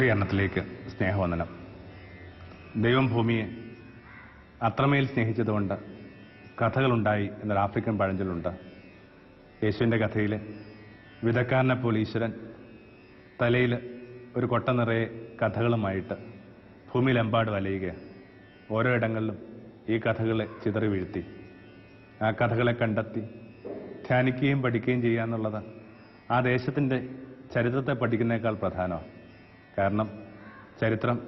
ഗുരുഎണ്ണത്തിലേക്ക് സ്നേഹവന്ദനം. ദൈവം ഭൂമിയെ അത്രമേൽ സ്നേഹിച്ചതുകൊണ്ട് കഥകളുണ്ടായി എന്നൊരു ആഫ്രിക്കൻ പഴഞ്ചൊല്ലുണ്ട്. യേശുവിന്റെ കഥയിൽ വിധക്കാരനെ പോലെ ഈശ്വരൻ തലയിൽ ഒരു കൊട്ട നിറയെ കഥകളുമായിട്ട് ഭൂമിയിലെമ്പാട് വലയുക ഓരോ ഇടങ്ങളിലും ഈ കഥകളെ ചിതറി വീഴ്ത്തി ആ കഥകളെ കണ്ടെത്തി ധ്യാനിക്കുകയും പഠിക്കുകയും ചെയ്യുക എന്നുള്ളത് ആ ദേശത്തിന്റെ ചരിത്രത്തെ പഠിക്കുന്നേക്കാൾ പ്രധാനമാണ്. കാരണം ചരിത്രം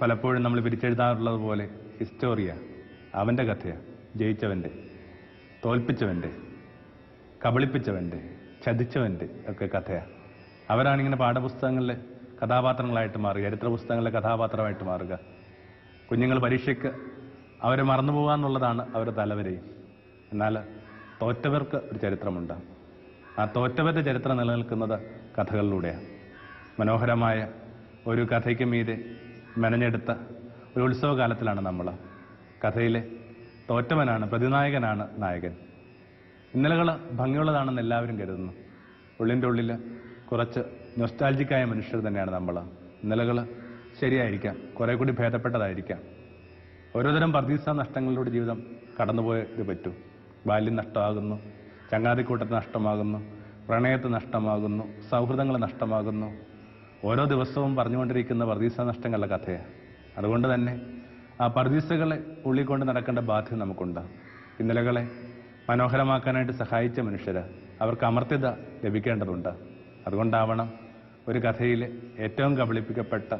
പലപ്പോഴും നമ്മൾ പിരിച്ചെഴുതാറുള്ളത് പോലെ ഹിസ്റ്റോറിയ അവന്റെ കഥയാണ് ജയിച്ചവന്റെ തോൽപ്പിച്ചവന്റെ കബളിപ്പിച്ചവന്റെ ചതിച്ചവന്റെ ഒക്കെ കഥയാണ് അവരാണിങ്ങനെ പാഠപുസ്തകങ്ങളിലെ കഥാപാത്രങ്ങളായിട്ട് മാറുക ചരിത്ര പുസ്തകങ്ങളിലെ കഥാപാത്രമായിട്ട് മാറുക. കുഞ്ഞുങ്ങൾ പരീക്ഷയ്ക്ക് അവരെ മറന്നു പോകുക എന്നുള്ളതാണ് അവരുടെ തലവരെയും. എന്നാൽ തോറ്റവർക്ക് ഒരു ചരിത്രമുണ്ട്. ആ തോറ്റവരുടെ ചരിത്രം നിലനിൽക്കുന്നത് കഥകളിലൂടെയാണ് മനോഹരമായ ഒരു കഥയ്ക്ക് മീതെ മെനഞ്ഞെടുത്ത ഒരു ഉത്സവകാലത്തിലാണ് നമ്മൾ. കഥയിലെ തോറ്റവനാണ് പ്രതിനായകനാണ് നായകൻ. ഇന്നലകൾ ഭംഗിയുള്ളതാണെന്ന് എല്ലാവരും കരുതുന്നു. ഉള്ളിന്റെ ഉള്ളിൽ കുറച്ച് നൊസ്റ്റാൾജിക്കായ മനുഷ്യർ തന്നെയാണ് നമ്മൾ. ഇന്നലകൾ ശരിയായിരിക്കാം കുറേ കൂടി ഭേദപ്പെട്ടതായിരിക്കാം. ഓരോതരം പർദീസ നഷ്ടങ്ങളിലൂടെ ജീവിതം കടന്നുപോയത് പറ്റൂ. ബാല്യം നഷ്ടമാകുന്നു ചങ്ങാതിക്കൂട്ടത്ത് നഷ്ടമാകുന്നു പ്രണയത്ത് നഷ്ടമാകുന്നു സൗഹൃദങ്ങൾ നഷ്ടമാകുന്നു. ഓരോ ദിവസവും പറഞ്ഞുകൊണ്ടിരിക്കുന്ന പർദീസ നഷ്ടങ്ങളുടെ കഥയാണ് അതുകൊണ്ട് തന്നെ ആ പർദീസകളെ ഉള്ളിക്കൊണ്ട് നടക്കേണ്ട ബാധ്യത നമുക്കുണ്ട്. ഇന്നലകളെ മനോഹരമാക്കാനായിട്ട് സഹായിച്ച മനുഷ്യര് അവർക്ക് അമർത്യത ലഭിക്കേണ്ടതുണ്ട്. അതുകൊണ്ടാവണം ഒരു കഥയിലെ ഏറ്റവും കബളിപ്പിക്കപ്പെട്ട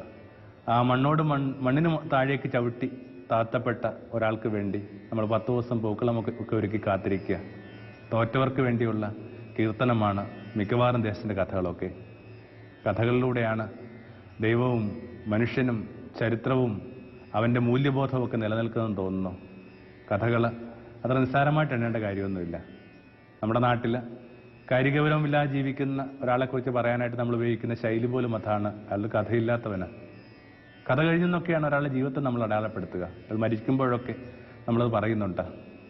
ആ മണ്ണോട് മൺ മണ്ണിന് താഴേക്ക് ചവിട്ടി താത്തപ്പെട്ട ഒരാൾക്ക് വേണ്ടി നമ്മൾ പത്ത് ദിവസം പൂക്കളമൊക്കെ ഒക്കെ ഒരുക്കി കാത്തിരിക്കുക. തോറ്റവർക്ക് വേണ്ടിയുള്ള കീർത്തനമാണ് മിക്കവാറും ദേശത്തിന്റെ കഥകളൊക്കെ. കഥകളിലൂടെയാണ് ദൈവവും മനുഷ്യനും ചരിത്രവും അവന്റെ മൂല്യബോധമൊക്കെ നിലനിൽക്കുന്നതെന്ന് തോന്നുന്നു. കഥകൾ അത്ര നിസ്സാരമായിട്ട് എണ്ണേണ്ട കാര്യമൊന്നുമില്ല. നമ്മുടെ നാട്ടിൽ കാര്യഗൗരവമില്ലാതെ ജീവിക്കുന്ന ഒരാളെക്കുറിച്ച് പറയാനായിട്ട് നമ്മൾ ഉപയോഗിക്കുന്ന ശൈലി പോലും അതാണ്. അയാൾ കഥയില്ലാത്തവന്. കഥ കഴിഞ്ഞെന്നൊക്കെയാണ് ഒരാളുടെ ജീവിതത്തെ നമ്മൾ അടയാളപ്പെടുത്തുക. അത് മരിക്കുമ്പോഴൊക്കെ നമ്മളത് പറയുന്നുണ്ട്.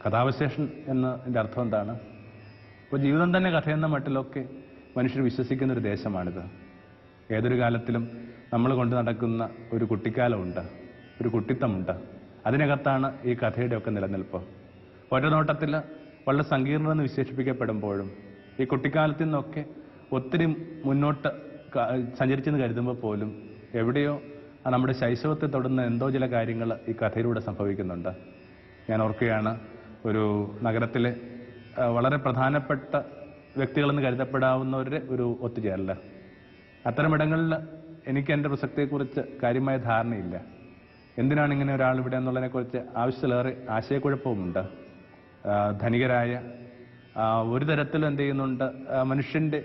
കഥാവശേഷൻ എന്നതിന്റെ അർത്ഥം എന്താണ്? ഇപ്പോൾ ജീവിതം തന്നെ കഥയെന്ന മട്ടിലൊക്കെ മനുഷ്യർ വിശ്വസിക്കുന്ന ഒരു ദേശമാണിത്. ഏതൊരു കാലത്തിലും നമ്മൾ കൊണ്ട് നടക്കുന്ന ഒരു കുട്ടിക്കാലമുണ്ട് ഒരു കുട്ടിത്തമുണ്ട്. അതിനകത്താണ് ഈ കഥയുടെ ഒക്കെ നിലനിൽപ്പ്. ഒറ്റ നോട്ടത്തിൽ വളരെ സങ്കീർണമെന്ന് വിശേഷിപ്പിക്കപ്പെടുമ്പോഴും ഈ കുട്ടിക്കാലത്തിൽ നിന്നൊക്കെ ഒത്തിരി മുന്നോട്ട് സഞ്ചരിച്ചെന്ന് കരുതുമ്പോൾ പോലും എവിടെയോ നമ്മുടെ ശൈശവത്തെ തൊടുന്ന എന്തോ ചില കാര്യങ്ങൾ ഈ കഥയിലൂടെ സംഭവിക്കുന്നുണ്ട്. ഞാൻ ഓർക്കുകയാണ് ഒരു നഗരത്തിലെ വളരെ പ്രധാനപ്പെട്ട വ്യക്തികളെന്ന് കരുതപ്പെടാവുന്നവരുടെ ഒരു ഒത്തുചേരൽ അത്തരമിടങ്ങളിൽ എനിക്ക് എന്റെ പ്രസക്തിയെക്കുറിച്ച് കാര്യമായ ധാരണയില്ല. എന്തിനാണ് ഇങ്ങനെ ഒരാൾ ഇവിടെ എന്നുള്ളതിനെക്കുറിച്ച് ആവശ്യത്തിലേറെ ആശയക്കുഴപ്പവുമുണ്ട്. ധനികരായ ഒരു തരത്തിലും എന്ത് ചെയ്യുന്നുണ്ട്? മനുഷ്യന്റെ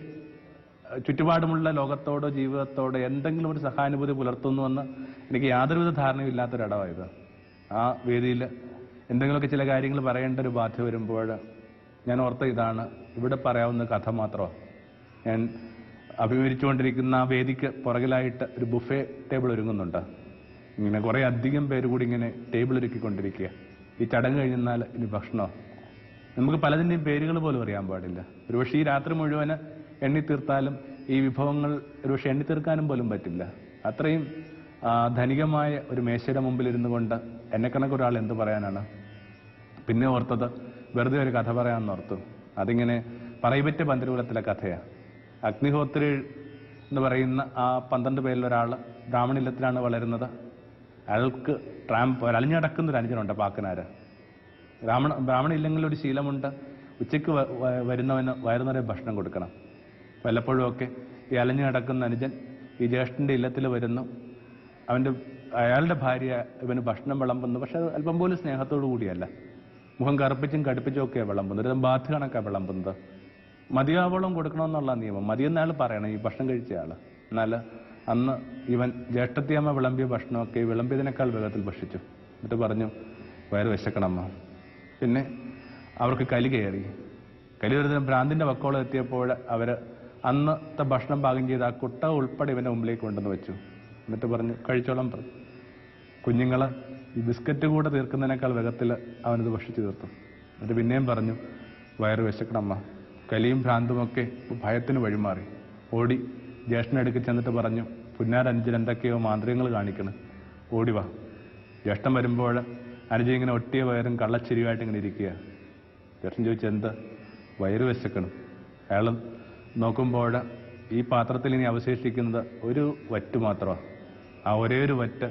ചുറ്റുപാടുമുള്ള ലോകത്തോടോ ജീവിതത്തോടോ എന്തെങ്കിലും ഒരു സഹാനുഭൂതി പുലർത്തുന്നുവെന്ന് എനിക്ക് യാതൊരുവിധ ധാരണയും ഇല്ലാത്തൊരിടമായത് ആ വേദിയിൽ എന്തെങ്കിലുമൊക്കെ ചില കാര്യങ്ങൾ പറയേണ്ട ഒരു ബാധ്യത വരുമ്പോൾ ഞാൻ ഓർത്ത ഇതാണ്. ഇവിടെ പറയാവുന്ന കഥ മാത്രമാണ് ഞാൻ അഭിമുഖിച്ചുകൊണ്ടിരിക്കുന്ന ആ വേദിക്ക് പുറകിലായിട്ട് ഒരു ബുഫേ ടേബിൾ ഒരുങ്ങുന്നുണ്ട്. ഇങ്ങനെ കുറേ അധികം പേര് കൂടി ഇങ്ങനെ ടേബിൾ ഒരുക്കിക്കൊണ്ടിരിക്കുക. ഈ ചടങ്ങ് കഴിഞ്ഞാൽ ഇനി ഭക്ഷണം? നമുക്ക് പലതിന്റെയും പേരുകൾ പോലും അറിയാൻ പാടില്ല. ഒരുപക്ഷെ ഈ രാത്രി മുഴുവൻ എണ്ണി തീർത്താലും ഈ വിഭവങ്ങൾ ഒരുപക്ഷെ എണ്ണി തീർക്കാനും പോലും പറ്റില്ല. അത്രയും ധനികമായ ഒരു മേശയുടെ മുമ്പിൽ ഇരുന്നു കൊണ്ട് എന്നെ കണക്ക് ഒരാൾ എന്ത് പറയാനാണ്? പിന്നെ ഓർത്തത് വെറുതെ ഒരു കഥ പറയാമെന്ന് ഓർത്തു. അതിങ്ങനെ പറയപറ്റ പന്തരകുലത്തിലെ കഥയാണ് അഗ്നിഹോത്രി എന്ന് പറയുന്ന ആ പന്ത്രണ്ട് പേരിൽ ഒരാൾ ബ്രാഹ്മണില്ലത്തിലാണ് വളരുന്നത്. അയാൾക്ക് ട്രാമ്പ് അലിഞ്ഞടക്കുന്ന ഒരു അനുജനുണ്ട് പാക്കനാര്. ബ്രാഹ്മണ ബ്രാഹ്മണ ഇല്ലെങ്കിൽ ഒരു ശീലമുണ്ട്. ഉച്ചയ്ക്ക് വരുന്നവന് വയറു നിറയെ ഭക്ഷണം കൊടുക്കണം. വല്ലപ്പോഴുമൊക്കെ ഈ അലഞ്ഞു നടക്കുന്ന അനുജൻ ഈ ജ്യേഷ്ഠന്റെ ഇല്ലത്തിൽ വരുന്നു. അവന്റെ അയാളുടെ ഭാര്യ ഇവന് ഭക്ഷണം വിളമ്പുന്നു. പക്ഷെ അല്പം പോലും സ്നേഹത്തോടു കൂടിയല്ല. മുഖം കറുപ്പിച്ചും കടുപ്പിച്ചും ഒക്കെയാണ് വിളമ്പുന്നത്. ഒരു ബാധ്യ കണക്കാണ് വിളമ്പുന്നത്. മതിയാവോളം കൊടുക്കണമെന്നുള്ള നിയമം. മതിയെന്നയാൾ പറയണം ഈ ഭക്ഷണം കഴിച്ച ആൾ. എന്നാൽ അന്ന് ഇവൻ ജ്യേഷ്ഠത്തിയമ്മ വിളമ്പിയ ഭക്ഷണമൊക്കെ വിളമ്പിയതിനേക്കാൾ വേഗത്തിൽ ഭക്ഷിച്ചു. എന്നിട്ട് പറഞ്ഞു വയറ് വിശക്കണമ്മ പിന്നെ അവർക്ക് കലി കയറി. കലി ഒരു ദിനം ഭ്രാന്തിന്റെ വക്കോളം എത്തിയപ്പോൾ അവർ അന്നത്തെ ഭക്ഷണം പാകം ചെയ്ത് ആ കുട്ട ഉൾപ്പെടെ ഇവന്റെ മുമ്പിലേക്ക് കൊണ്ടുവന്ന് വെച്ചു. എന്നിട്ട് പറഞ്ഞു കഴിച്ചോളം പറഞ്ഞു കുഞ്ഞുങ്ങൾ ഈ ബിസ്ക്കറ്റ് കൂടെ തീർക്കുന്നതിനേക്കാൾ വേഗത്തിൽ അവനത് ഭക്ഷിച്ചു തീർത്തു. എന്നിട്ട് പിന്നെയും പറഞ്ഞു വയറ് വിശക്കണമ്മ കലിയും ഭ്രാന്തുമൊക്കെ ഭയത്തിന് വഴിമാറി. ഓടി ജ്യേഷ്ഠനടുക്ക് ചെന്നിട്ട് പറഞ്ഞു പുന്നാരഞ്ചിൽ എന്തൊക്കെയോ മാന്ത്രികങ്ങൾ കാണിക്കണം. ഓടി വാ. ജ്യേഷ്ഠൻ വരുമ്പോൾ അനുജ ഇങ്ങനെ ഒട്ടിയ വയറും കള്ളച്ചിരിയുമായിട്ട് ഇങ്ങനെ ഇരിക്കുക. ജ്യേഷ്ഠൻ ചോദിച്ചു എന്താ? വയറ് വിശക്കണം. അയാൾ നോക്കുമ്പോൾ ഈ പാത്രത്തിൽ ഇനി അവശേഷിക്കുന്നത് ഒരു വറ്റ് മാത്രമാണ് ആ ഒരേ ഒരു വറ്റ്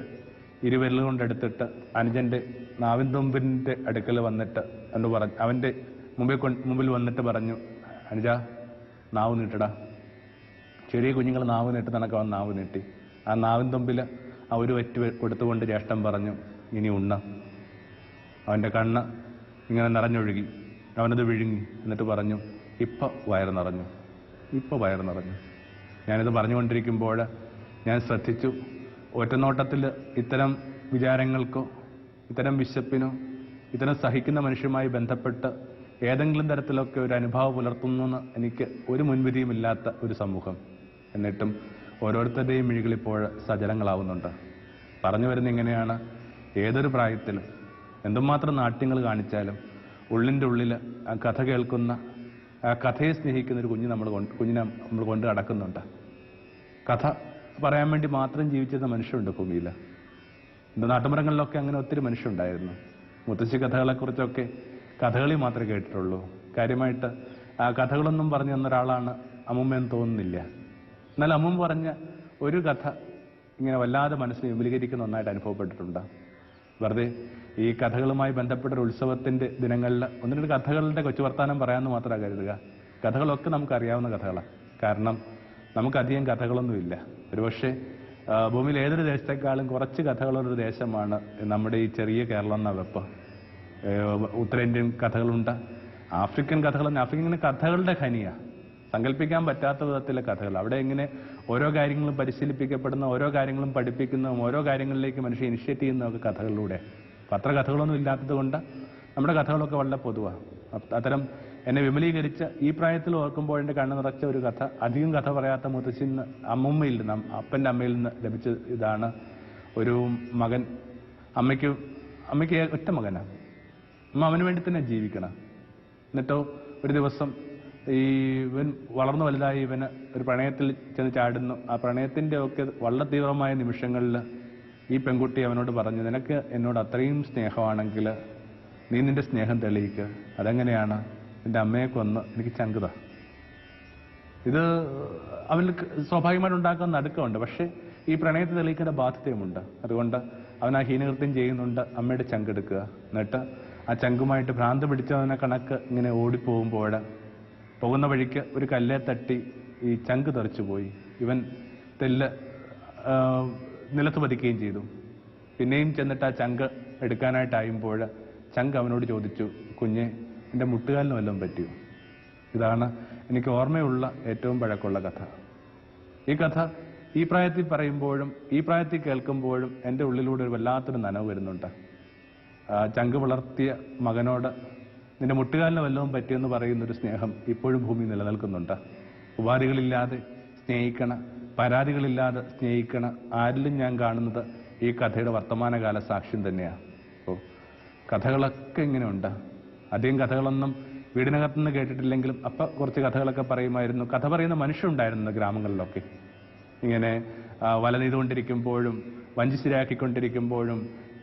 ഇരുവിരൽ കൊണ്ടെടുത്തിട്ട് അനുജന്റെ നാവിൻ തുമ്പിന്റെ അടുക്കൽ വന്നിട്ട് എന്ന് പറഞ്ഞു അവന്റെ മുമ്പിൽ മുമ്പിൽ വന്നിട്ട് പറഞ്ഞു അനുജ നാവ് നീട്ടടാ. ചെറിയ കുഞ്ഞുങ്ങൾ നാവ് നീട്ടി നടക്കാൻ നാവ് നീട്ടി. ആ നാവിൻ തുമ്പിൽ ആ ഒരു വറ്റ് കൊടുത്തുകൊണ്ട് ജ്യേഷ്ഠൻ പറഞ്ഞു ഇനി ഉണ്ണ. അവന്റെ കണ്ണ് ഇങ്ങനെ നിറഞ്ഞൊഴുകി. അവനത് വിഴുങ്ങി. എന്നിട്ട് പറഞ്ഞു ഇപ്പം വയറ് നിറഞ്ഞു. ഇപ്പോൾ വയറ് നിറഞ്ഞു. ഞാനിത് പറഞ്ഞുകൊണ്ടിരിക്കുമ്പോൾ ഞാൻ ശ്രദ്ധിച്ചു. ഒറ്റനോട്ടത്തിൽ ഇത്തരം വിചാരങ്ങൾക്കോ ഇത്തരം വിശപ്പിനോ ഇത്തരം സഹിക്കുന്ന മനുഷ്യരുമായി ബന്ധപ്പെട്ട് ഏതെങ്കിലും തരത്തിലൊക്കെ ഒരു അനുഭാവം പുലർത്തുന്നെന്ന് എനിക്ക് ഒരു മുൻവിധിയുമില്ലാത്ത ഒരു സമൂഹം. എന്നിട്ടും ഓരോരുത്തരുടെയും മിഴികളിപ്പോൾ സജലങ്ങളാവുന്നുണ്ട് പറഞ്ഞു വരുന്ന ഇങ്ങനെയാണ്. ഏതൊരു പ്രായത്തിലും എന്തുമാത്രം നാട്യങ്ങൾ കാണിച്ചാലും ഉള്ളിന്റെ ഉള്ളിൽ ആ കഥ കേൾക്കുന്ന ആ കഥയെ സ്നേഹിക്കുന്ന ഒരു കുഞ്ഞ് നമ്മൾ കൊണ്ട് കുഞ്ഞിനെ നമ്മൾ കൊണ്ട് നടക്കുന്നുണ്ട്. കഥ പറയാൻ വേണ്ടി മാത്രം ജീവിച്ചിരുന്ന മനുഷ്യരുണ്ട് ഭൂമിയിൽ. നാട്ടുമരങ്ങളിലൊക്കെ അങ്ങനെ ഒത്തിരി മനുഷ്യരുണ്ടായിരുന്നു. മുത്തശ്ശി കഥകളെക്കുറിച്ചൊക്കെ കഥകളി മാത്രമേ കേട്ടിട്ടുള്ളൂ. കാര്യമായിട്ട് കഥകളൊന്നും പറഞ്ഞു തന്ന ഒരാളാണ് അമ്മുമ്മ എന്ന് തോന്നുന്നില്ല. എന്നാൽ അമ്മുമ്മ പറഞ്ഞ ഒരു കഥ ഇങ്ങനെ വല്ലാതെ മനസ്സിനെ വിപുലീകരിക്കുന്ന ഒന്നായിട്ട് അനുഭവപ്പെട്ടിട്ടുണ്ട്. വെറുതെ ഈ കഥകളുമായി ബന്ധപ്പെട്ട ഒരു ഉത്സവത്തിന്റെ ദിനങ്ങളിൽ ഒന്ന് രണ്ട് കഥകളുടെ കൊച്ചു വർത്താനം പറയാമെന്ന് മാത്രമാണ് കരുതുക. കഥകളൊക്കെ നമുക്കറിയാവുന്ന കഥകളാണ്. കാരണം നമുക്കധികം കഥകളൊന്നുമില്ല. ഒരുപക്ഷെ ഭൂമിയിൽ ഏതൊരു ദേശത്തെക്കാളും കുറച്ച് കഥകളുള്ളൊരു ദേശമാണ് നമ്മുടെ ഈ ചെറിയ കേരളം എന്ന ഉത്തരേന്ത്യൻ കഥകളുണ്ട്. ആഫ്രിക്കൻ കഥകൾ ആഫ്രിക്കൻ ഇങ്ങനെ കഥകളുടെ ഖനിയാണ് സങ്കല്പിക്കാൻ പറ്റാത്ത വിധത്തിലെ കഥകൾ. അവിടെ ഇങ്ങനെ ഓരോ കാര്യങ്ങളും പരിശീലിപ്പിക്കപ്പെടുന്ന ഓരോ കാര്യങ്ങളും പഠിപ്പിക്കുന്നതും ഓരോ കാര്യങ്ങളിലേക്ക് മനുഷ്യൻ ഇനിഷ്യേറ്റ് ചെയ്യുന്നതൊക്കെ കഥകളിലൂടെ. അത്ര കഥകളൊന്നും ഇല്ലാത്തത് കൊണ്ട് നമ്മുടെ കഥകളൊക്കെ വളരെ പൊതുവാണ് അത്തരം എന്നെ വിമലീകരിച്ച ഈ പ്രായത്തിൽ ഓർക്കുമ്പോൾ എന്റെ കണ്ണു നിറച്ച ഒരു കഥ അധികം കഥ പറയാത്ത മുത്തശ്ശി അമ്മമ്മയിൽ നിന്ന് അപ്പന്റെ അമ്മയിൽ നിന്ന് ലഭിച്ച ഇതാണ് ഒരു മകൻ അമ്മയ്ക്ക് അമ്മയ്ക്ക് ഒറ്റ മകനാണ് അമ്മ അവന് വേണ്ടി തന്നെ ജീവിക്കണം. എന്നിട്ടോ ഒരു ദിവസം ഈ ഇവൻ വളർന്നു വലുതായി ഇവന് ഒരു പ്രണയത്തിൽ ചെന്ന് ചാടുന്നു. ആ പ്രണയത്തിന്റെ ഒക്കെ വളരെ തീവ്രമായ നിമിഷങ്ങളിൽ ഈ പെൺകുട്ടി അവനോട് പറഞ്ഞു നിനക്ക് എന്നോട് അത്രയും സ്നേഹമാണെങ്കിൽ നീ നിന്റെ സ്നേഹം തെളിയിക്കുക അതെങ്ങനെയാണ്? നിന്റെ അമ്മയെ എനിക്ക് ചങ്കുത ഇത് അവന് സ്വാഭാവികമായിട്ട് ഉണ്ടാക്കുന്ന നടുക്കമുണ്ട്. പക്ഷേ ഈ പ്രണയത്തെ തെളിയിക്കേണ്ട ബാധ്യതയുമുണ്ട്. അതുകൊണ്ട് അവൻ ആ ഹീനകൃത്യം ചെയ്യുന്നുണ്ട്. അമ്മയുടെ ചങ്കെടുക്കുക എന്നിട്ട് ആ ചങ്കുമായിട്ട് ഭ്രാന്ത് പിടിച്ചതിനെ കണക്ക് ഇങ്ങനെ ഓടിപ്പോകുമ്പോൾ പോകുന്ന വഴിക്ക് ഒരു കല്ലേ തട്ടി ഈ ചങ്ക് തെറിച്ചു പോയി. ഇവൻ തെല്ല് നിലത്ത് പതിക്കുകയും ചെയ്തു. പിന്നെയും ചെന്നിട്ട് ആ ചങ്ക് എടുക്കാനായിട്ടായുമ്പോൾ ചങ്ക് അവനോട് ചോദിച്ചു കുഞ്ഞെ എന്റെ മുട്ടുകാലിന് വല്ലതും പറ്റിയോ? ഇതാണ് എനിക്ക് ഓർമ്മയുള്ള ഏറ്റവും പഴക്കമുള്ള കഥ. ഈ കഥ ഈ പ്രായത്തിൽ പറയുമ്പോഴും ഈ പ്രായത്തിൽ കേൾക്കുമ്പോഴും എന്റെ ഉള്ളിലൂടെ ഒരു വല്ലാത്തൊരു നനവ് വരുന്നുണ്ട്. ചങ്ക് വളർത്തിയ മകനോട് നിന്റെ മുട്ടുകാലിന് വല്ലതും പറ്റിയെന്ന് പറയുന്ന ഒരു സ്നേഹം ഇപ്പോഴും ഭൂമി നിലനിൽക്കുന്നുണ്ട്. ഉപാധികളില്ലാതെ സ്നേഹിക്കണ പരാതികളില്ലാതെ സ്നേഹിക്കണ ആരിലും ഞാൻ കാണുന്നത് ഈ കഥയുടെ വർത്തമാനകാല സാക്ഷ്യം തന്നെയാണ് അപ്പോൾ കഥകളൊക്കെ ഇങ്ങനെയുണ്ട്. അധികം കഥകളൊന്നും വീടിനകത്തുനിന്ന് കേട്ടിട്ടില്ലെങ്കിലും അപ്പം കുറച്ച് കഥകളൊക്കെ പറയുമായിരുന്നു. കഥ പറയുന്ന മനുഷ്യരുണ്ടായിരുന്നു ഗ്രാമങ്ങളിലൊക്കെ. ഇങ്ങനെ വല നെയ്തുകൊണ്ടിരിക്കുമ്പോഴും വഞ്ചി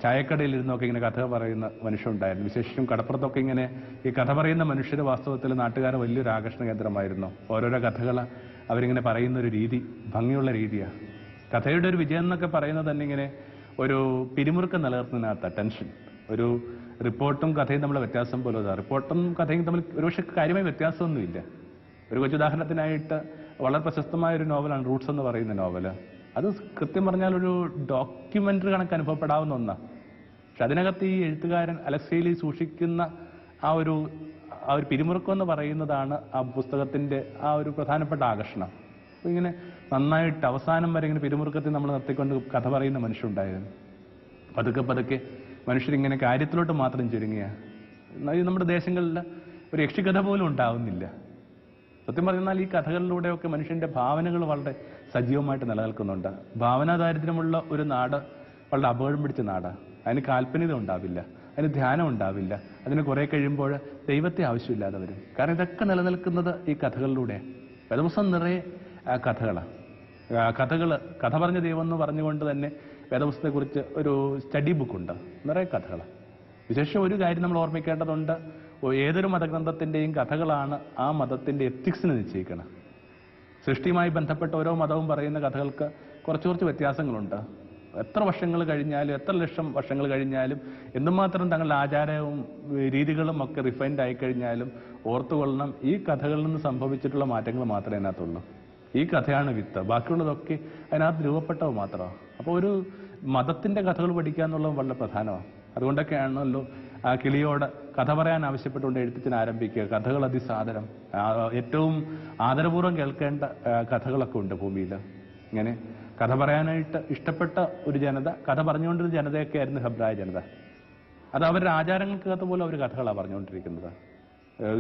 ചായക്കടയിൽ ഇരുന്നൊക്കെ ഇങ്ങനെ കഥ പറയുന്ന മനുഷ്യരുണ്ടായിരുന്നു. വിശേഷിച്ചും കടപ്പുറത്തൊക്കെ ഇങ്ങനെ ഈ കഥ പറയുന്ന മനുഷ്യർ വാസ്തവത്തിൽ നാട്ടുകാരെ വലിയൊരു ആകർഷണ കേന്ദ്രമായിരുന്നു. ഓരോരോ കഥകൾ അവരിങ്ങനെ പറയുന്ന ഒരു രീതി ഭംഗിയുള്ള രീതിയാണ് കഥയുടെ ഒരു വിജയം എന്നൊക്കെ പറയുന്നത് തന്നെ ഇങ്ങനെ ഒരു പിരിമുറുക്കം നിലനിർത്തുന്നതിനകത്ത ടെൻഷൻ. ഒരു റിപ്പോർട്ടും കഥയും തമ്മിലുള്ള വ്യത്യാസം പോലെ. റിപ്പോർട്ടും കഥയും തമ്മിൽ ഒരുപക്ഷെ കാര്യമായ വ്യത്യാസമൊന്നുമില്ല. ഒരു കൊച്ചു ഉദാഹരണത്തിനായിട്ട് വളരെ പ്രശസ്തമായ ഒരു നോവലാണ് റൂട്ട്സ് എന്ന് പറയുന്ന നോവൽ. അത് കൃത്യം പറഞ്ഞാൽ ഒരു ഡോക്യുമെന്ററി കണക്ക് അനുഭവപ്പെടാവുന്ന ഒന്നാണ് പക്ഷെ അതിനകത്ത് ഈ എഴുത്തുകാരൻ അലക്സയിലി സൂക്ഷിക്കുന്ന ആ ഒരു ആ ഒരു പിരിമുറുക്കം എന്ന് പറയുന്നതാണ് ആ പുസ്തകത്തിന്റെ ആ ഒരു പ്രധാനപ്പെട്ട ആകർഷണം. അപ്പൊ ഇങ്ങനെ നന്നായിട്ട് അവസാനം വരെ ഇങ്ങനെ പിരിമുറുക്കത്തിൽ നമ്മൾ നിർത്തിക്കൊണ്ട് കഥ പറയുന്ന മനുഷ്യരുണ്ടായിരുന്നു. പതുക്കെ പതുക്കെ മനുഷ്യരിങ്ങനെ കാര്യത്തിലോട്ട് മാത്രം ചുരുങ്ങിയ. നമ്മുടെ ദേശങ്ങളിൽ ഒരു യക്ഷികഥ പോലും ഉണ്ടാവുന്നില്ല. സത്യം പറഞ്ഞാൽ ഈ കഥകളിലൂടെയൊക്കെ മനുഷ്യന്റെ ഭാവനകൾ വളരെ സജീവമായിട്ട് നിലനിൽക്കുന്നുണ്ട്. ഭാവനാ ദാരിദ്ര്യമുള്ള ഒരു നാട് വളരെ അപകടം പിടിച്ച നാടാണ് അതിന് കാൽപ്പനിക ഉണ്ടാവില്ല. അതിന് ധ്യാനം ഉണ്ടാവില്ല. അതിന് കുറെ കഴിയുമ്പോൾ ദൈവത്തെ ആവശ്യമില്ലാതെ വരും. കാരണം ഇതൊക്കെ നിലനിൽക്കുന്നത് ഈ കഥകളിലൂടെ. ദിവസം നിറയെ കഥകളാണ് കഥകൾ കഥ പറഞ്ഞ ദൈവം എന്ന് പറഞ്ഞുകൊണ്ട് തന്നെ വേദപുസ്തകത്തെക്കുറിച്ച് ഒരു സ്റ്റഡി ബുക്കുണ്ട്. നിറയെ കഥകളാണ് വിശേഷം ഒരു കാര്യം നമ്മൾ ഓർമ്മിക്കേണ്ടതുണ്ട്. ഏതൊരു മതഗ്രന്ഥത്തിന്റെയും കഥകളാണ് ആ മതത്തിന്റെ എത്തിക്സിന് നിശ്ചയിക്കുന്നത് സൃഷ്ടിയുമായി ബന്ധപ്പെട്ട ഓരോ മതവും പറയുന്ന കഥകൾക്ക് കുറച്ച് കുറച്ച് വ്യത്യാസങ്ങളുണ്ട്. എത്ര വർഷങ്ങൾ കഴിഞ്ഞാലും എത്ര ലക്ഷം വർഷങ്ങൾ കഴിഞ്ഞാലും എന്തുമാത്രം തങ്ങളുടെ ആചാരവും രീതികളും ഒക്കെ റിഫൈൻഡ് ആയിക്കഴിഞ്ഞാലും ഓർത്തുകൊള്ളണം ഈ കഥകളിൽ നിന്ന് സംഭവിച്ചിട്ടുള്ള മാറ്റങ്ങൾ മാത്രമേ അതിനകത്തുള്ളൂ. ഈ കഥയാണ് വിത്ത്. ബാക്കിയുള്ളതൊക്കെ അതിനകത്ത് രൂപപ്പെട്ടവ മാത്രമാണ് അപ്പോൾ ഒരു മതത്തിന്റെ കഥകൾ പഠിക്കുക എന്നുള്ളത് വളരെ പ്രധാനമാണ്. അതുകൊണ്ടൊക്കെയാണല്ലോ ആ കിളിയോട് കഥ പറയാൻ ആവശ്യപ്പെട്ടുകൊണ്ട് എഴുത്തച്ഛൻ ആരംഭിക്കുക. കഥകൾ അതിസാദരം. ഏറ്റവും ആദരപൂർവം കേൾക്കേണ്ട കഥകളൊക്കെ ഉണ്ട് ഭൂമിയിൽ. ഇങ്ങനെ കഥ പറയാനായിട്ട് ഇഷ്ടപ്പെട്ട ഒരു ജനത കഥ പറഞ്ഞുകൊണ്ടിരുന്ന ജനതയൊക്കെ ആയിരുന്നു ഹബ്രായ ജനത. അത് അവരുടെ ആചാരങ്ങൾക്കകത്ത് പോലും അവർ കഥകളാണ് പറഞ്ഞുകൊണ്ടിരിക്കുന്നത്.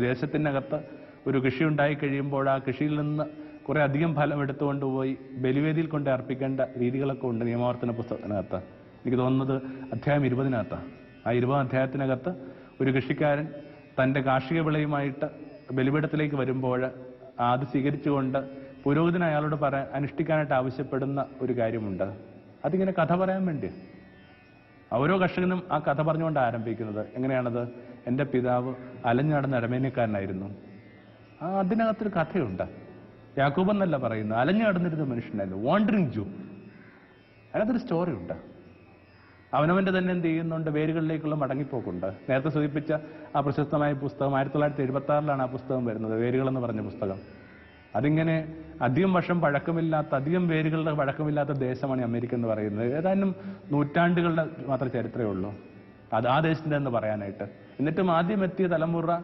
ദേശത്തിനകത്ത് ഒരു കൃഷി ഉണ്ടായി കഴിയുമ്പോൾ ആ കൃഷിയിൽ നിന്ന് കുറെ അധികം ഫലം എടുത്തുകൊണ്ട് പോയി ബലിവേദിയിൽ കൊണ്ട് അർപ്പിക്കേണ്ട രീതികളൊക്കെ ഉണ്ട് നിയമാവർത്തന പുസ്തകത്തിനകത്ത്. എനിക്ക് തോന്നുന്നത് അധ്യായം ഇരുപതിനകത്താണ് ആ ഇരുപത് അധ്യായത്തിനകത്ത് ഒരു കൃഷിക്കാരൻ തന്റെ കാർഷിക വിളയുമായിട്ട് ബലിപീഠത്തിലേക്ക് വരുമ്പോൾ അത് സ്വീകരിച്ചുകൊണ്ട് പുരോഹിതൻ അയാളോട് പറയാൻ അനുഷ്ഠിക്കാനായിട്ട് ആവശ്യപ്പെടുന്ന ഒരു കാര്യമുണ്ട്. അതിങ്ങനെ കഥ പറയാൻ വേണ്ടി. ഓരോ കർഷകനും ആ കഥ പറഞ്ഞുകൊണ്ട് ആരംഭിക്കുന്നത് എങ്ങനെയാണത്? എന്റെ പിതാവ് അലഞ്ഞാടുന്ന അരമേനക്കാരനായിരുന്നു ആ അതിനകത്തൊരു കഥയുണ്ട്. യാക്കൂബ് എന്നല്ല പറയുന്നത്. അലഞ്ഞാടുന്നിരുന്ന മനുഷ്യനായിരുന്നു. വാണ്ടറിങ് ജൂ അതിനകത്തൊരു സ്റ്റോറി ഉണ്ട്. അവനവന്റെ തന്നെ എന്ത് ചെയ്യുന്നുണ്ട്? വേരുകളിലേക്കുള്ള മടങ്ങിപ്പോക്കുണ്ട്. നേരത്തെ സൂചിപ്പിച്ച ആ പ്രശസ്തമായ പുസ്തകം ആയിരത്തി തൊള്ളായിരത്തി എഴുപത്തി ആറിലാണ് ആ പുസ്തകം വരുന്നത് വേരുകൾ എന്ന് പറഞ്ഞ പുസ്തകം. അതിങ്ങനെ അധികം വർഷം പഴക്കമില്ലാത്ത അധികം വേരുകളുടെ പഴക്കമില്ലാത്ത ദേശമാണ് അമേരിക്ക എന്ന് പറയുന്നത്. ഏതാനും നൂറ്റാണ്ടുകളുടെ മാത്രമേ ചരിത്രമേ ഉള്ളൂ. അത് ആ ദേശത്തിന്റെ എന്ന് പറയാനായിട്ട്. എന്നിട്ടും ആദ്യം എത്തിയ തലമുറ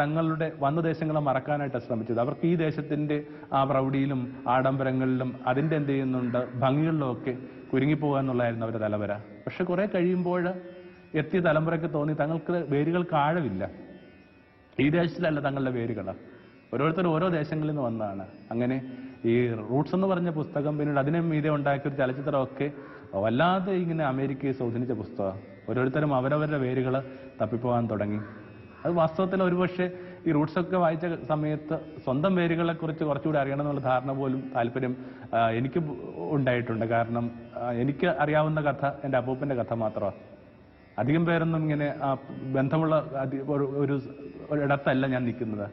തങ്ങളുടെ വന്ന ദേശങ്ങളെ മറക്കാനായിട്ട് ശ്രമിച്ചത്. അവർക്ക് ഈ ദേശത്തിന്റെ ആ പ്രൗഢിയിലും ആഡംബരങ്ങളിലും അതിന്റെ എന്ത് ചെയ്യുന്നുണ്ട്? ഭംഗികളിലും ഒക്കെ കുരുങ്ങിപ്പോകുക എന്നുള്ളതായിരുന്നു അവരുടെ തലവര പക്ഷെ കുറെ കഴിയുമ്പോൾ എത്തിയ തലമുറയ്ക്ക് തോന്നി തങ്ങൾക്ക് വേരുകൾക്ക് ആഴമില്ല. ഈ ദേശത്തിലല്ല തങ്ങളുടെ വേരുകൾ. ഓരോരുത്തർ ഓരോ ദേശങ്ങളിൽ നിന്ന് വന്നതാണ് അങ്ങനെ ഈ റൂട്ട്സ് എന്ന് പറഞ്ഞ പുസ്തകം പിന്നീട് അതിനെ മീതെ ഉണ്ടാക്കിയ ഒരു ചലച്ചിത്രമൊക്കെ വല്ലാതെ ഇങ്ങനെ അമേരിക്കയെ സ്വാധീനിച്ച പുസ്തകം ഓരോരുത്തരും അവരവരുടെ വേരുകൾ തപ്പിപ്പോകാൻ തുടങ്ങി. അത് വാസ്തവത്തിൽ ഒരുപക്ഷെ ഈ റൂട്ട്സ് ഒക്കെ വായിച്ച സമയത്ത് സ്വന്തം വേരുകളെ കുറിച്ച് കുറച്ചുകൂടി അറിയണം എന്നുള്ള ധാരണ പോലും താല്പര്യം എനിക്ക് ഉണ്ടായിട്ടുണ്ട്. കാരണം എനിക്ക് അറിയാവുന്ന കഥ എന്റെ അപ്പൂപ്പന്റെ കഥ മാത്രമാണ്. അധികം പേരൊന്നും ഇങ്ങനെ ബന്ധമുള്ള ഒരു ഇടത്തല്ല ഞാൻ നിൽക്കുന്നത്.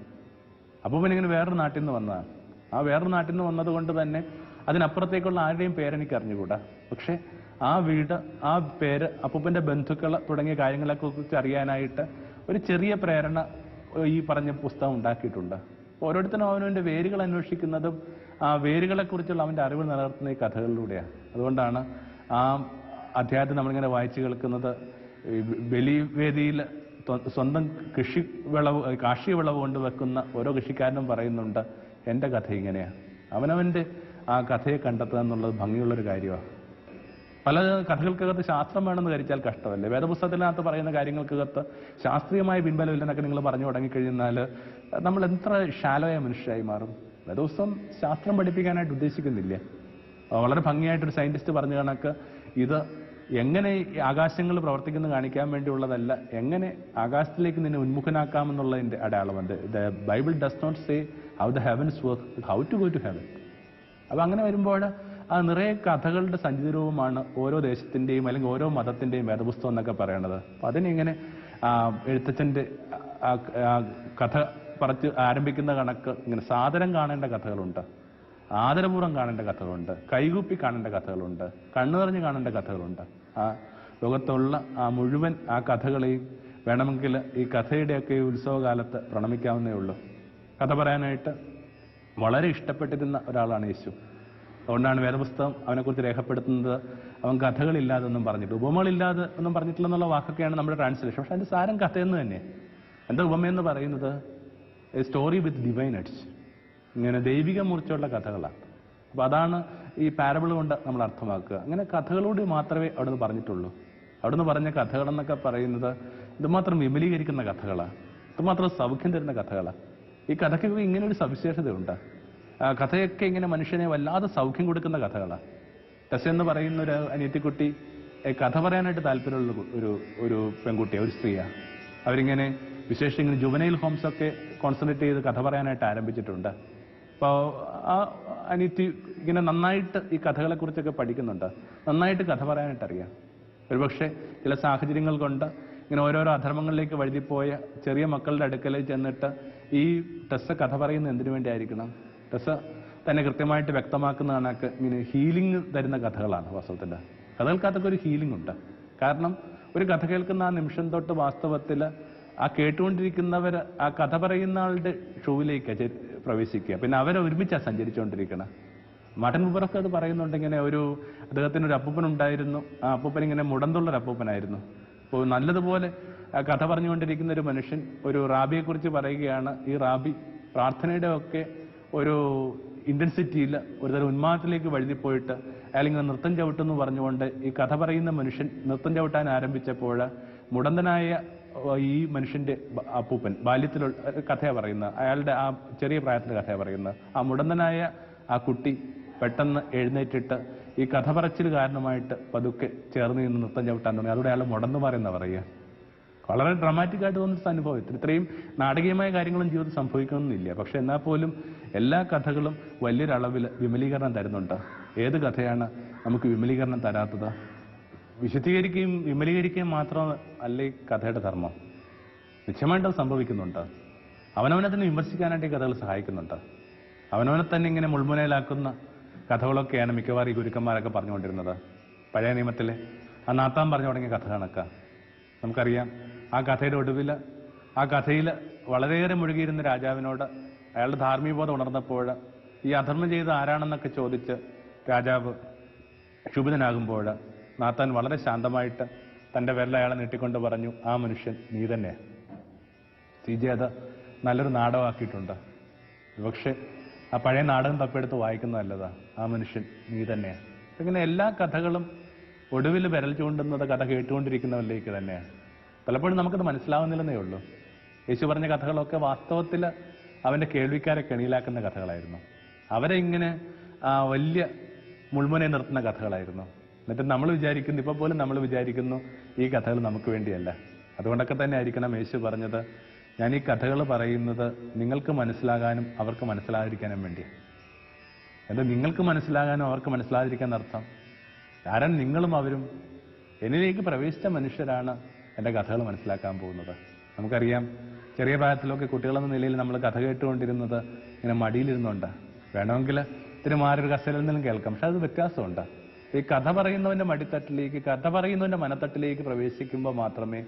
അപ്പൂപ്പൻ ഇങ്ങനെ വേറൊരു നാട്ടിൽ നിന്ന് വന്നതാണ്. ആ വേറൊരു നാട്ടിൽ നിന്ന് വന്നത് കൊണ്ട് തന്നെ അതിനപ്പുറത്തേക്കുള്ള ആരുടെയും പേരെനിക്ക് അറിഞ്ഞുകൂടാ. പക്ഷേ ആ വീട് ആ പേര് അപ്പൂപ്പന്റെ ബന്ധുക്കൾ തുടങ്ങിയ കാര്യങ്ങളെ കുറിച്ച് അറിയാനായിട്ട് ഒരു ചെറിയ പ്രേരണ ഈ പറഞ്ഞ പുസ്തകം ഉണ്ടാക്കിയിട്ടുണ്ട്. ഓരോരുത്തരും അവനവന്റെ വേരുകൾ അന്വേഷിക്കുന്നതും ആ വേരുകളെക്കുറിച്ചുള്ള അവന്റെ അറിവ് നിലനിർത്തുന്ന ഈ കഥകളിലൂടെയാണ്. അതുകൊണ്ടാണ് ആ അധ്യായത്തിൽ നമ്മളിങ്ങനെ വായിച്ചു കേൾക്കുന്നത് ബലിവേദിയിൽ സ്വന്തം കൃഷി വിളവ് കാർഷിക വിളവ് കൊണ്ട് വെക്കുന്ന ഓരോ കൃഷിക്കാരനും പറയുന്നുണ്ട് എന്റെ കഥ ഇങ്ങനെയാണ് അവനവന്റെ ആ കഥയെ കണ്ടെത്തുക എന്നുള്ളത് ഭംഗിയുള്ളൊരു കാര്യമാണ്. പല കഥകൾക്കകത്ത് ശാസ്ത്രം വേണമെന്ന് ധരിച്ചാൽ കഷ്ടമല്ലേ? വേദപുസ്തകത്തിനകത്ത് പറയുന്ന കാര്യങ്ങൾക്കകത്ത് ശാസ്ത്രീയമായ പിൻബലമില്ലെന്നൊക്കെ നിങ്ങൾ പറഞ്ഞു തുടങ്ങിക്കഴിഞ്ഞാൽ നമ്മൾ എത്ര ഷാലോയ മനുഷ്യരായി മാറും? വേദപുസ്തകം ശാസ്ത്രം പഠിപ്പിക്കാനായിട്ട് ഉദ്ദേശിക്കുന്നില്ല. വളരെ ഭംഗിയായിട്ടൊരു സയന്റിസ്റ്റ് പറഞ്ഞ കണക്ക് ഇത് എങ്ങനെ ആകാശങ്ങൾ പ്രവർത്തിക്കുന്ന കാണിക്കാൻ വേണ്ടിയുള്ളതല്ല എങ്ങനെ ആകാശത്തിലേക്ക് നിന്നെ ഉന്മുഖനാക്കാമെന്നുള്ളതിന്റെ അടയാളമുണ്ട് the Bible does not say how the heavens work how to go to heaven അപ്പോൾ അങ്ങനെ വരുമ്പോൾ ആ നിറയെ കഥകളുടെ സഞ്ചിതരൂപമാണ് ഓരോ ദേശത്തിന്റെയും അല്ലെങ്കിൽ ഓരോ മതത്തിന്റെയും വേദപുസ്തകം എന്നൊക്കെ പറയണത്. അപ്പൊ അതിനിങ്ങനെ എഴുത്തച്ഛന്റെ കഥ പറച്ച് ആരംഭിക്കുന്ന കണക്ക് ഇങ്ങനെ സാദരം കാണേണ്ട കഥകളുണ്ട്. ആദരപൂർവം കാണേണ്ട കഥകളുണ്ട്. കൈകൂപ്പി കാണേണ്ട കഥകളുണ്ട്. കണ്ണു നിറഞ്ഞ് കാണേണ്ട കഥകളുണ്ട്. ആ ലോകത്തുള്ള ആ മുഴുവൻ ആ കഥകളെയും വേണമെങ്കിൽ ഈ കഥയുടെയൊക്കെ ഈ ഉത്സവകാലത്ത് പ്രണമിക്കാവുന്നേ ഉള്ളൂ. കഥ പറയാനായിട്ട് വളരെ ഇഷ്ടപ്പെട്ടിരുന്ന ഒരാളാണ് യേശു. അതുകൊണ്ടാണ് വേദപുസ്തകം അവനെക്കുറിച്ച് രേഖപ്പെടുത്തുന്നത്. അവൻ കഥകളില്ലാതെ ഒന്നും പറഞ്ഞിട്ട് ഉപമകളില്ലാതെ ഒന്നും പറഞ്ഞിട്ടില്ലെന്നുള്ള വാക്കൊക്കെയാണ് നമ്മുടെ ട്രാൻസ്ലേഷൻ പക്ഷെ അതിന്റെ സാരം കഥയെന്ന് തന്നെ. എന്താ ഉപമയെന്ന് പറയുന്നത്? സ്റ്റോറി വിത്ത് ഡിവൈൻ അടിച്ച് ഇങ്ങനെ ദൈവിക മൂർച്ചയുള്ള കഥകളാണ്. അപ്പോൾ അതാണ് ഈ പാരബിൾ കൊണ്ട് നമ്മൾ അർത്ഥമാക്കുക. അങ്ങനെ കഥകളോട് മാത്രമേ അവിടെ നിന്ന് പറഞ്ഞിട്ടുള്ളൂ. അവിടെ നിന്ന് പറഞ്ഞ കഥകളെന്നൊക്കെ പറയുന്നത് ഇതുമാത്രം വിപുലീകരിക്കുന്ന കഥകളാണ് ഇതുമാത്രം സൗഖ്യം തരുന്ന കഥകളാണ് ഈ കഥയ്ക്കൊക്കെ ഇങ്ങനെ ഒരു സവിശേഷതയുണ്ട്. കഥയൊക്കെ ഇങ്ങനെ മനുഷ്യനെ വല്ലാതെ സൗഖ്യം കൊടുക്കുന്ന കഥകളാണ് ടെസ് എന്ന് പറയുന്ന ഒരു അനിയത്തിക്കുട്ടി കഥ പറയാനായിട്ട് താല്പര്യമുള്ള ഒരു ഒരു പെൺകുട്ടിയാണ് ഒരു സ്ത്രീയാണ് അവരിങ്ങനെ വിശേഷിച്ച് ഇങ്ങനെ ജുവനൈൽ ഹോംസ് ഒക്കെ കോൺസെൻട്രേറ്റ് ചെയ്ത് കഥ പറയാനായിട്ട് ആരംഭിച്ചിട്ടുണ്ട്. അപ്പോൾ ആ അനിയത്തി ഇങ്ങനെ നന്നായിട്ട് ഈ കഥകളെക്കുറിച്ചൊക്കെ പഠിക്കുന്നുണ്ട്. നന്നായിട്ട് കഥ പറയാനായിട്ട് അറിയാം ഒരുപക്ഷെ ചില സാഹചര്യങ്ങൾ കൊണ്ട് ഇങ്ങനെ ഓരോരോ അധർമ്മങ്ങളിലേക്ക് വഴുതിപ്പോയ ചെറിയ മക്കളുടെ അടുക്കലേ ചെന്നിട്ട് ഈ ടെസ്സ കഥ പറയുന്നത് എന്തിനു വേണ്ടിയായിരിക്കണം? ടെസ്സ തന്നെ കൃത്യമായിട്ട് വ്യക്തമാക്കുന്ന കണക്ക് ഇങ്ങനെ ഹീലിംഗ് തരുന്ന കഥകളാണ് വാസ്തവത്തിൽ കഥകൾക്കകത്തൊക്കെ ഒരു ഹീലിംഗ് ഉണ്ട്. കാരണം ഒരു കഥ കേൾക്കുന്ന ആ നിമിഷം തൊട്ട് വാസ്തവത്തിൽ ആ കേട്ടുകൊണ്ടിരിക്കുന്നവർ ആ കഥ പറയുന്ന ആളുടെ ഷോയിലേക്ക് പ്രവേശിക്കുക. പിന്നെ അവരെ ഒരുമിച്ചാണ് സഞ്ചരിച്ചുകൊണ്ടിരിക്കണം മഠൻ മുബറൊക്കെ അത് പറയുന്നുണ്ട് ഇങ്ങനെ ഒരു അദ്ദേഹത്തിന് ഒരു അപ്പൂപ്പൻ ഉണ്ടായിരുന്നു. ആ അപ്പൂപ്പൻ ഇങ്ങനെ മുടന്തുള്ളൊരു അപ്പൂപ്പനായിരുന്നു. അപ്പോൾ നല്ലതുപോലെ കഥ പറഞ്ഞുകൊണ്ടിരിക്കുന്ന ഒരു മനുഷ്യൻ ഒരു റാബിയെക്കുറിച്ച് പറയുകയാണ്. ഈ റാബി പ്രാർത്ഥനയുടെ ഒക്കെ ഒരു ഇന്റൻസിറ്റിയിൽ ഒരുതരം ഉന്മാദത്തിലേക്ക് വഴുതിപ്പോയിട്ട് അല്ലെങ്കിൽ നൃത്തം ചവിട്ടെന്ന് പറഞ്ഞുകൊണ്ട് ഈ കഥ പറയുന്ന മനുഷ്യൻ നൃത്തം ചവിട്ടാൻ ആരംഭിച്ചപ്പോൾ മുടന്തനായ ഈ മനുഷ്യന്റെ അപ്പൂപ്പൻ ബാല്യത്തിലുള്ള കഥയാണ് പറയുന്നത്. അയാളുടെ ആ ചെറിയ പ്രായത്തിലെ കഥയാണ് പറയുന്നത്. ആ മുടന്തനായ ആ കുട്ടി പെട്ടെന്ന് എഴുന്നേറ്റിട്ട് ഈ കഥ പറച്ചിൽ കാരണമായിട്ട് പതുക്കെ ചേർന്ന് നിന്ന് നൃത്തം ചവിട്ടാൻ തുടങ്ങി. അതോടെ അയാൾ മുടന്നു പറയുന്ന പറയുക. വളരെ ഡ്രാമാറ്റിക് ആയിട്ട് തോന്നുന്ന അനുഭവം. ഇത്രയും നാടകീയമായ കാര്യങ്ങളും ജീവിതത്തിൽ സംഭവിക്കണമെന്നില്ല പക്ഷെ എന്നാൽ പോലും എല്ലാ കഥകളും വലിയൊരളവിൽ വിമലീകരണം തരുന്നുണ്ട്. ഏത് കഥയാണ് നമുക്ക് വിമലീകരണം തരാത്തത്? വിശദീകരിക്കുകയും വിമലീകരിക്കുകയും മാത്രം അല്ലേ കഥയുടെ ധർമ്മം. നിശ്ചയമായിട്ട് സംഭവിക്കുന്നുണ്ട്. അവനവനെ തന്നെ വിമർശിക്കാനായിട്ട് ഈ കഥകൾ സഹായിക്കുന്നുണ്ട്. അവനവനെ തന്നെ ഇങ്ങനെ മുൾമുനയിലാക്കുന്ന കഥകളൊക്കെയാണ് മിക്കവാറും ഈ ഗുരുക്കന്മാരൊക്കെ പറഞ്ഞുകൊണ്ടിരുന്നത്. പഴയ നിയമത്തിലെ ആ നാത്താൻ പറഞ്ഞു തുടങ്ങിയ കഥ നമുക്കറിയാം ആ കഥയുടെ ഒടുവിൽ ആ കഥയിൽ വളരെയേറെ മുഴുകിയിരുന്ന രാജാവിനോട് അയാളുടെ ധാർമ്മികബോധം ഉണർന്നപ്പോൾ ഈ അധർമ്മം ചെയ്ത് ആരാണെന്നൊക്കെ ചോദിച്ച് രാജാവ് ക്ഷുഭിതനാകുമ്പോൾ നാത്താൻ വളരെ ശാന്തമായിട്ട് തന്റെ വിരൽ അയാളെ നീട്ടിക്കൊണ്ട് പറഞ്ഞു ആ മനുഷ്യൻ നീ തന്നെ. സി ജെ അത് നല്ലൊരു നാടകമാക്കിയിട്ടുണ്ട്. പക്ഷേ ആ പഴയ നാടകം തപ്പെടുത്ത് വായിക്കുന്നതല്ലതാ ആ മനുഷ്യൻ നീ തന്നെ. ഇങ്ങനെ എല്ലാ കഥകളും ഒടുവിൽ വിരൽ ചൂണ്ടുന്നത് കഥ കേട്ടുകൊണ്ടിരിക്കുന്നവരിലേക്ക് തന്നെയാണ് പലപ്പോഴും നമുക്കത് മനസ്സിലാവുന്നില്ലെന്നേ ഉള്ളൂ. യേശു പറഞ്ഞ കഥകളൊക്കെ വാസ്തവത്തിൽ അവന്റെ കേൾവിക്കാരെ കെണിയിലാക്കുന്ന കഥകളായിരുന്നു. അവരെ ഇങ്ങനെ വലിയ മുൾമുനെ നിർത്തുന്ന കഥകളായിരുന്നു. എന്നിട്ട് നമ്മൾ വിചാരിക്കുന്നു ഇപ്പൊ പോലും നമ്മൾ വിചാരിക്കുന്നു ഈ കഥകൾ നമുക്ക് വേണ്ടിയല്ല. അതുകൊണ്ടൊക്കെ തന്നെ ആയിരിക്കണം യേശു പറഞ്ഞത് ഞാൻ ഈ കഥകൾ പറയുന്നത് നിങ്ങൾക്ക് മനസ്സിലാകാനും അവർക്ക് മനസ്സിലാതിരിക്കാനും വേണ്ടി എന്താ നിങ്ങൾക്ക് മനസ്സിലാകാനും അവർക്ക് മനസ്സിലാതിരിക്കാൻ അർത്ഥം കാരണം നിങ്ങളും അവരും എന്നിലേക്ക് പ്രവേശിച്ച മനുഷ്യരാണ് എന്റെ കഥകൾ മനസ്സിലാക്കാൻ പോകുന്നത്. നമുക്കറിയാം ചെറിയ പ്രായത്തിലൊക്കെ കുട്ടികളെന്ന നിലയിൽ നമ്മൾ കഥ കേട്ടുകൊണ്ടിരുന്നത് ഇങ്ങനെ മടിയിലിരുന്നുണ്ട് വേണമെങ്കിൽ ഇത്തിരി മാറി ഒരു കസേരയിൽ നിന്നും കേൾക്കാം പക്ഷെ അത് വ്യത്യാസമുണ്ട്. ഈ കഥ പറയുന്നവന്റെ മടിത്തട്ടിലേക്ക് കഥ പറയുന്നവന്റെ മനത്തട്ടിലേക്ക് പ്രവേശിക്കുമ്പോൾ മാത്രമേ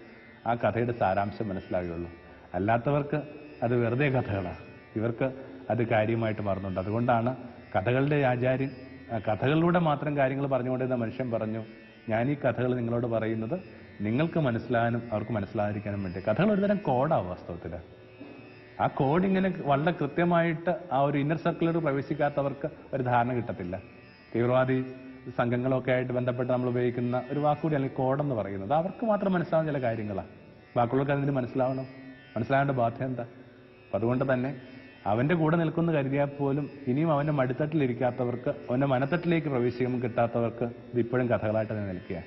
ആ കഥയുടെ സാരാംശം മനസ്സിലാകുള്ളൂ അല്ലാത്തവർക്ക് അത് വെറുതെ കഥകളാണ് ഇവർക്ക് അത് കാര്യമായിട്ട് മാറുന്നുണ്ട്. അതുകൊണ്ടാണ് കഥകളുടെ ആചാര്യൻ കഥകളിലൂടെ മാത്രം കാര്യങ്ങൾ പറഞ്ഞുകൊണ്ടിരുന്ന മനുഷ്യൻ പറഞ്ഞു ഞാൻ ഈ കഥകൾ നിങ്ങളോട് പറയുന്നത് നിങ്ങൾക്ക് മനസ്സിലാകാനും അവർക്ക് മനസ്സിലാതിരിക്കാനും വേണ്ടി. കഥകൾ ഒരുതരം കോഡാണ് വാസ്തവത്തിൽ ആ കോഡ് ഇങ്ങനെ വളരെ കൃത്യമായിട്ട് ആ ഒരു ഇന്നർ സർക്കിളിൽ പ്രവേശിക്കാത്തവർക്ക് ഒരു ധാരണ കിട്ടത്തില്ല. തീവ്രവാദി സംഘങ്ങളൊക്കെ ആയിട്ട് ബന്ധപ്പെട്ട് നമ്മൾ ഉപയോഗിക്കുന്ന ഒരു വാക്കുകൂടി അല്ലെങ്കിൽ കോഡെന്ന് പറയുന്നത് അവർക്ക് മാത്രം മനസ്സിലാവുന്ന ചില കാര്യങ്ങളാണ് ബാക്കിയുള്ളവർക്ക് അതിന് മനസ്സിലാവണം. മനസ്സിലാവേണ്ട ബാധ്യത എന്താ? അപ്പം അതുകൊണ്ട് തന്നെ അവന്റെ കൂടെ നിൽക്കുന്ന കരുതിയാൽ പോലും ഇനിയും അവന്റെ മടിത്തട്ടിലിരിക്കാത്തവർക്ക് അവന്റെ മനത്തട്ടിലേക്ക് പ്രവേശിക്കാൻ കിട്ടാത്തവർക്ക് ഇത് ഇപ്പോഴും കഥകളായിട്ട് തന്നെ നിൽക്കുക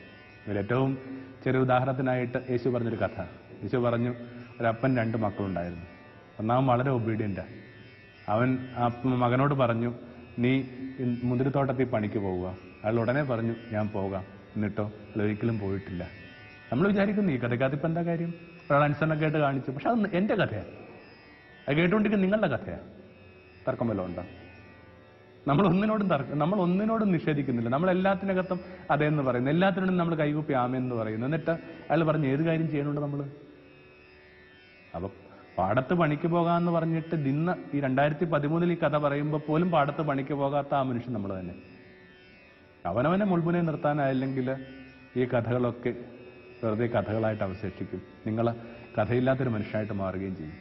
ഇതിൽ ഏറ്റവും ചെറിയ ഉദാഹരണത്തിനായിട്ട് യേശു പറഞ്ഞൊരു കഥ. യേശു പറഞ്ഞു ഒരപ്പൻ രണ്ട് മക്കളുണ്ടായിരുന്നു. ഒന്നാമൻ വളരെ ഒബീഡിയന്റാണ് അവൻ ആ മകനോട് പറഞ്ഞു നീ മുന്തിരിത്തോട്ടത്തിൽ പണിക്ക് പോവുക. അയാൾ ഉടനെ പറഞ്ഞു ഞാൻ പോകാം. എന്നിട്ടോ അയാൾ ഒരിക്കലും പോയിട്ടില്ല. നമ്മൾ വിചാരിക്കുന്നു ഈ കഥക്കകത്ത് ഇപ്പം എന്താ കാര്യം? ഒരാൾ അനുസരണം ആയിട്ട് കാണിച്ചു. പക്ഷെ അത് എന്റെ കഥയാണ്. അത് കേട്ടുകൊണ്ടിരിക്കുന്ന നിങ്ങളുടെ കഥയാണ്. തർക്കം വല്ലതും ഉണ്ടോ? നമ്മൾ ഒന്നിനോടും തർക്ക നമ്മൾ ഒന്നിനോടും നിഷേധിക്കുന്നില്ല. നമ്മൾ എല്ലാത്തിനകത്തും അതേന്ന് പറയുന്നു. എല്ലാത്തിനോടും നമ്മൾ കൈകൂപ്പി ആമെന്ന് പറയുന്നു. എന്നിട്ട് അയാൾ പറഞ്ഞു ഏത് കാര്യം ചെയ്യണുണ്ട് നമ്മൾ അപ്പൊ പാടത്ത് പണിക്ക് പോകാമെന്ന് പറഞ്ഞിട്ട് ഇന്ന് ഈ രണ്ടായിരത്തി പതിമൂന്നിൽ ഈ കഥ പറയുമ്പോൾ പോലും പാടത്ത് പണിക്ക് പോകാത്ത ആ മനുഷ്യൻ നമ്മൾ തന്നെ. അവനവനെ മുൾമുനെ നിർത്താനായില്ലെങ്കിൽ ഈ കഥകളൊക്കെ വെറുതെ കഥകളായിട്ട് അവശേഷിക്കും. നിങ്ങൾ കഥയില്ലാത്തൊരു മനുഷ്യനായിട്ട് മാറുകയും ചെയ്യും.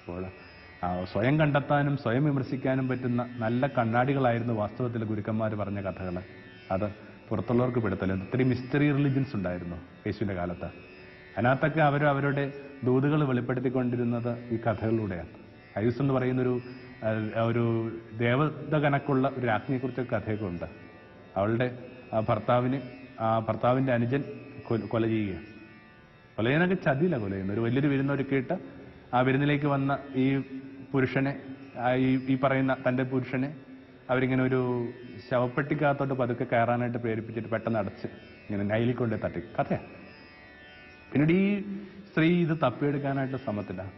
അപ്പോൾ സ്വയം കണ്ടെത്താനും സ്വയം വിമർശിക്കാനും പറ്റുന്ന നല്ല കണ്ണാടികളായിരുന്നു വാസ്തവത്തിൽ ഗുരുക്കന്മാർ പറഞ്ഞ കഥകൾ അത് പുറത്തുള്ളവർക്ക് പെടുത്തല്ല ഒത്തിരി മിസ്റ്ററി റിലിജൻസ് ഉണ്ടായിരുന്നു യേശുവിന്റെ കാലത്ത്. അതിനകത്തൊക്കെ അവർ അവരുടെ ദൂതുകൾ വെളിപ്പെടുത്തിക്കൊണ്ടിരുന്നത് ഈ കഥകളിലൂടെയാണ്. ഐസ് എന്ന് പറയുന്നൊരു ഒരു ദേവത കണക്കുള്ള ഒരു രാജ്ഞിയെക്കുറിച്ചൊക്കെ കഥയൊക്കെ ഉണ്ട്. അവളുടെ ഭർത്താവിന് ആ ഭർത്താവിന്റെ അനുജൻ കൊല- കൊല ചെയ്യുക കൊല ചെയ്യാനൊക്കെ ചതിയില്ല കൊല ചെയ്യുന്നത് ഒരു വലിയൊരു വിരുന്നൊരുക്കിയിട്ട് ആ വിരുന്നിലേക്ക് വന്ന ഈ പുരുഷനെ ഈ പറയുന്ന തന്റെ പുരുഷനെ അവരിങ്ങനെ ഒരു ശവപ്പെട്ടിക്കകത്തോട്ട് പതുക്കെ കയറാനായിട്ട് പ്രേരിപ്പിച്ചിട്ട് പെട്ടെന്ന് അടച്ച് ഇങ്ങനെ നൈലി കൊണ്ട് തട്ടി. കഥയാ. പിന്നീട് ഈ സ്ത്രീ ഇത് തപ്പിയെടുക്കാനായിട്ട് ശ്രമത്തില്ല.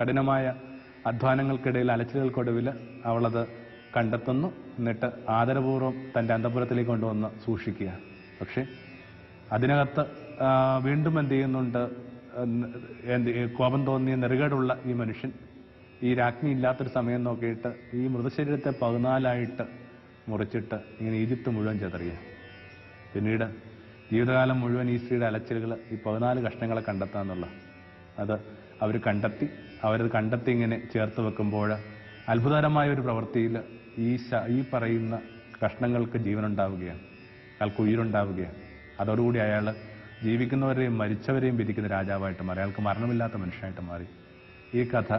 കഠിനമായ അധ്വാനങ്ങൾക്കിടയിൽ അലച്ചിലുകൾക്കൊടുവിൽ അവളത് കണ്ടെത്തുന്നു. എന്നിട്ട് ആദരപൂർവം തന്റെ അന്തപുരത്തിലേക്ക് കൊണ്ടുവന്ന് സൂക്ഷിക്കുക. പക്ഷേ അതിനകത്ത് വീണ്ടും എന്ത് ചെയ്യുന്നുണ്ട്? കോപം തോന്നിയ നെറുകേടുള്ള ഈ മനുഷ്യൻ ഈ രാജ്ഞി ഇല്ലാത്തൊരു സമയം നോക്കിയിട്ട് ഈ മൃതശരീരത്തെ പതിനാലായിട്ട് മുറിച്ചിട്ട് ഇങ്ങനെ ഈജിപ്ത് മുഴുവൻ ചെതറിയ. പിന്നീട് ജീവിതകാലം മുഴുവൻ ഈ സ്ത്രീയുടെ അലച്ചിലുകൾ ഈ പതിനാല് കഷ്ണങ്ങളെ കണ്ടെത്താന്നുള്ള അത് അവർ കണ്ടെത്തി അവരത് കണ്ടെത്തി ഇങ്ങനെ ചേർത്ത് വെക്കുമ്പോൾ അത്ഭുതകരമായ ഒരു പ്രവൃത്തിയിൽ ഈ ഈ പറയുന്ന കഷ്ണങ്ങൾക്ക് ജീവനുണ്ടാവുകയാണ്. അയാൾക്ക് ഉയരുണ്ടാവുകയാണ്. അതോടുകൂടി അയാൾ ജീവിക്കുന്നവരെയും മരിച്ചവരെയും വിധിക്കുന്ന രാജാവായിട്ട് മാറി. അയാൾക്ക് മരണമില്ലാത്ത മനുഷ്യനായിട്ട് മാറി. ഈ കഥ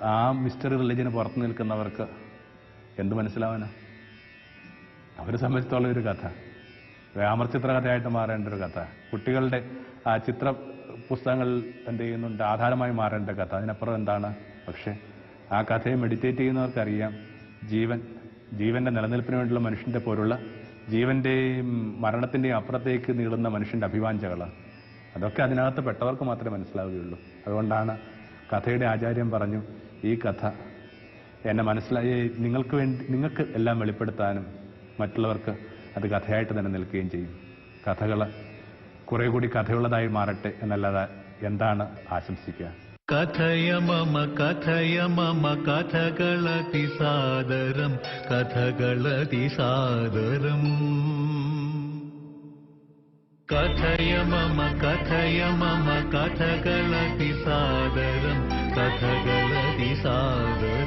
ആ മിസ്റ്റർ റിലിജന് പുറത്ത് നിൽക്കുന്നവർക്ക് എന്ത് മനസ്സിലാവാനാ? അവരെ സംബന്ധിച്ചുള്ള ഒരു കഥ. വ്യാമർചിത്ര കഥയായിട്ട് മാറേണ്ട ഒരു കഥ. കുട്ടികളുടെ ആ ചിത്ര പുസ്തകങ്ങൾ എന്ത് ചെയ്യുന്നുണ്ട്? ആധാരമായി മാറേണ്ട കഥ. അതിനപ്പുറം എന്താണ്? പക്ഷേ ആ കഥയെ മെഡിറ്റേറ്റ് ചെയ്യുന്നവർക്കറിയാം. ജീവൻ ജീവന്റെ നിലനിൽപ്പിന് വേണ്ടിയുള്ള മനുഷ്യന്റെ പോലുള്ള ജീവന്റെയും മരണത്തിന്റെയും അപ്പുറത്തേക്ക് നീളുന്ന മനുഷ്യന്റെ അഭിവാഞ്ചകൾ അതൊക്കെ അതിനകത്ത് പെട്ടവർക്ക് മാത്രമേ മനസ്സിലാവുകയുള്ളൂ. അതുകൊണ്ടാണ് കഥയുടെ ആചാര്യം പറഞ്ഞു ഈ കഥ. എന്നെ മനസ്സിലായി. നിങ്ങൾക്ക് വേണ്ടി നിങ്ങൾക്ക് എല്ലാം വെളിപ്പെടുത്താനും മറ്റുള്ളവർക്ക് അത് കഥയായിട്ട് തന്നെ നിൽക്കുകയും ചെയ്യും. കഥകൾ കുറെ കൂടി കഥയുള്ളതായി മാറട്ടെ എന്നല്ലാതെ എന്താണ് ആശംസിക്കുക? കഥയ മമ കഥയ മമ കഥകളതി സാദരം कथय मम कथय मम कथगलति सादरम् कथगलति सादरम्।